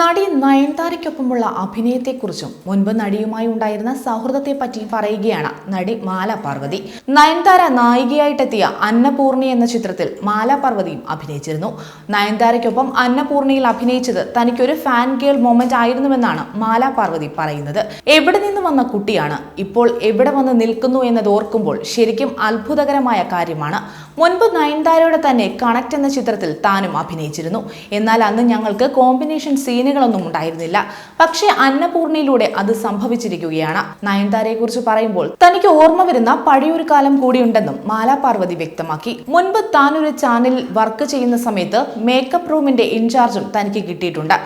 നടി നയൻതാരയ്ക്കൊപ്പമുള്ള അഭിനയത്തെക്കുറിച്ചും മുൻപ് നടിയുമായി ഉണ്ടായിരുന്ന സൗഹൃദത്തെ പറ്റിയും പറയുകയാണ് നടി മാല പാർവതി. നയൻതാര നായികയായിട്ടെത്തിയ അന്നപൂർണി എന്ന ചിത്രത്തിൽ മാല പാർവതിയും അഭിനയിച്ചിരുന്നു. നയൻതാരയ്ക്കൊപ്പം അന്നപൂർണിയിൽ അഭിനയിച്ചത് തനിക്കൊരു ഫാൻ ഗേൾ മൊമെന്റ് ആയിരുന്നുവെന്നാണ് മാല പാർവതി പറയുന്നത്. എവിടെ നിന്ന് വന്ന കുട്ടിയാണ് ഇപ്പോൾ എവിടെ വന്ന് നിൽക്കുന്നു എന്നത് ഓർക്കുമ്പോൾ ശരിക്കും അത്ഭുതകരമായ കാര്യമാണ്. മുൻപ് നയൻതാരയുടെ തന്നെ കണക്ട് എന്ന ചിത്രത്തിൽ താനും അഭിനയിച്ചിരുന്നു. എന്നാൽ അന്ന് ഞങ്ങൾക്ക് കോമ്പിനേഷൻ സീനുകളൊന്നും ഉണ്ടായിരുന്നില്ല. പക്ഷേ അന്നപൂർണയിലൂടെ അത് സംഭവിച്ചിരിക്കുകയാണ്. നയൻതാരയെ കുറിച്ച് പറയുമ്പോൾ തനിക്ക് ഓർമ്മ വരുന്ന പഴയൊരു കാലം കൂടിയുണ്ടെന്നും മാലാ പാർവതി വ്യക്തമാക്കി. മുൻപ് താൻ ഒരു ചാനലിൽ വർക്ക് ചെയ്യുന്ന സമയത്ത് മേക്കപ്പ് റൂമിന്റെ ഇൻചാർജും തനിക്ക് കിട്ടിയിട്ടുണ്ട്.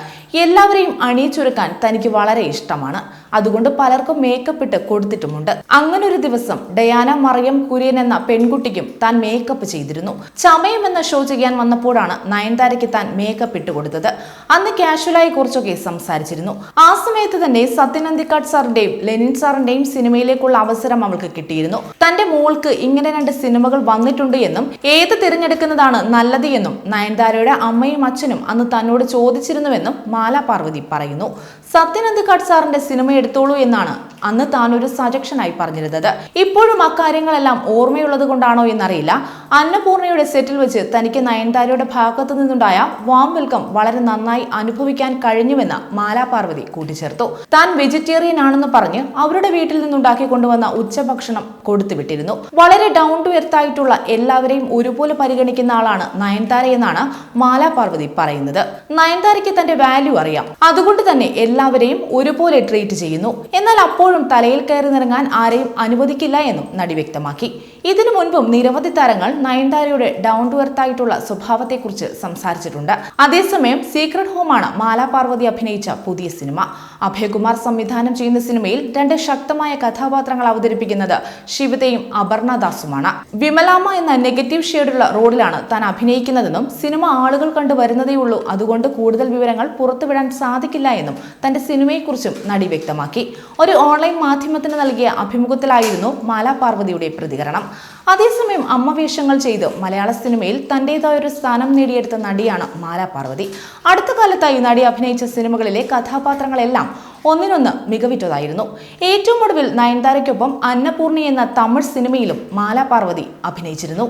എല്ലാവരെയും അണിയിച്ചൊരുക്കാൻ തനിക്ക് വളരെ ഇഷ്ടമാണ്. അതുകൊണ്ട് പലർക്കും മേക്കപ്പ് ഇട്ട് കൊടുത്തിട്ടുമുണ്ട്. അങ്ങനെ ഒരു ദിവസം ഡയാന മറിയം കുര്യൻ എന്ന പെൺകുട്ടിക്കും താൻ മേക്കപ്പ് ചെയ്തിരുന്നു. ചമയം എന്ന ഷോ ചെയ്യാൻ വന്നപ്പോഴാണ് നയൻതാരയ്ക്ക് താൻ മേക്കപ്പ് ഇട്ട് കൊടുത്തത്. അന്ന് കാഷ്വലായി കുറച്ചൊക്കെ സംസാരിച്ചിരുന്നു. ആ സമയത്ത് തന്നെ സത്യനന്ദിക്കാട് സാറിന്റെയും ലെനിൻ സാറിന്റെയും സിനിമയിലേക്കുള്ള അവസരം അവൾക്ക് കിട്ടിയിരുന്നു. തന്റെ മോൾക്ക് ഇങ്ങനെ രണ്ട് സിനിമകൾ വന്നിട്ടുണ്ട് എന്നും ഏത് തിരഞ്ഞെടുക്കുന്നതാണ് നല്ലത് എന്നും നയൻതാരയുടെ അമ്മയും അച്ഛനും അന്ന് തന്നോട് ചോദിച്ചിരുന്നുവെന്നും മാലാ പാർവതി പറയുന്നു. സത്യനന്ദിക്കാട് സാറിന്റെ സിനിമ എടുത്തോളൂ എന്നാണ് അന്ന് താൻ ഒരു സജക്ഷനായി പറഞ്ഞിരുന്നത്. ഇപ്പോഴും അക്കാര്യങ്ങളെല്ലാം ഓർമ്മയുള്ളത് കൊണ്ടാണോ എന്നറിയില്ല. അന്നപൂർണയുടെ സെറ്റിൽ വെച്ച് തനിക്ക് നയൻതാരയുടെ ഭാഗത്തു നിന്നുണ്ടായ വാം വെൽക്കം വളരെ നന്നായി അനുഭവിക്കാൻ കഴിഞ്ഞുവെന്ന് മാലാ പാർവതി കൂട്ടിച്ചേർത്തു. താൻ വെജിറ്റേറിയൻ ആണെന്ന് പറഞ്ഞ് അവരുടെ വീട്ടിൽ നിന്നുണ്ടാക്കി കൊണ്ടുവന്ന ഉച്ചഭക്ഷണം കൊടുത്തുവിട്ടിരുന്നു. വളരെ ഡൗൺ ടു എർത്ത് ആയിട്ടുള്ള എല്ലാവരെയും ഒരുപോലെ പരിഗണിക്കുന്ന ആളാണ് നയൻതാര എന്നാണ് മാലാ പാർവതി പറയുന്നത്. നയൻതാരയ്ക്ക് തന്റെ വാല്യൂ അറിയാം. അതുകൊണ്ട് തന്നെ എല്ലാവരെയും ഒരുപോലെ ട്രീറ്റ് ചെയ്യുന്നു. എന്നാൽ അപ്പോഴും തലയിൽ കയറി നിറങ്ങാൻ ആരെയും അനുവദിക്കില്ല എന്നും നടി വ്യക്തമാക്കി. ഇതിനു മുൻപും നിരവധി താരങ്ങൾ നയൻതാരയുടെ ഡൗൺ ടു എർത്ത് ആയിട്ടുള്ള സ്വഭാവത്തെക്കുറിച്ച് സംസാരിച്ചിട്ടുണ്ട്. അതേസമയം സീക്രട്ട് ഹോമാണ് മാലാ പാർവതി അഭിനയിച്ച പുതിയ സിനിമ. അഭയകുമാർ സംവിധാനം ചെയ്യുന്ന സിനിമയിൽ രണ്ട് ശക്തമായ കഥാപാത്രങ്ങൾ അവതരിപ്പിക്കുന്നത് ശിവതയും അപർണദാസുമാണ് വിമലാമ വിമലാമ്മ എന്ന നെഗറ്റീവ് ഷെയ്ഡുള്ള റോഡിലാണ് താൻ അഭിനയിക്കുന്നതെന്നും സിനിമ ആളുകൾ കണ്ടു വരുന്നതേയുള്ളൂ. അതുകൊണ്ട് കൂടുതൽ വിവരങ്ങൾ പുറത്തുവിടാൻ സാധിക്കില്ല എന്നും തന്റെ സിനിമയെക്കുറിച്ചും നടി വ്യക്തമാക്കി. ഒരു ഓൺലൈൻ മാധ്യമത്തിന് നൽകിയ അഭിമുഖത്തിലായിരുന്നു മാലാ പാർവതിയുടെ പ്രതികരണം. അതേസമയം അമ്മ വേഷങ്ങൾ ചെയ്ത് മലയാള സിനിമയിൽ തന്റേതായ ഒരു സ്ഥാനം നേടിയെടുത്ത നടിയാണ് മാലാ പാർവതി. അടുത്ത കാലത്തായി നടി അഭിനയിച്ച സിനിമകളിലെ കഥാപാത്രങ്ങളെല്ലാം ഒന്നിനൊന്ന് മികവിറ്റതായിരുന്നു. ഏറ്റവും ഒടുവിൽ നയൻതാരയ്ക്കൊപ്പം അന്നപൂർണി എന്ന തമിഴ് സിനിമയിലും മാലാ പാർവതി അഭിനയിച്ചിരുന്നു.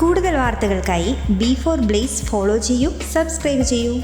കൂടുതൽ വാർത്തകൾക്കായി ബി ഫോർ ബ്ലേസ് ഫോളോ ചെയ്യൂ സബ്സ്ക്രൈബ് ചെയ്യൂ.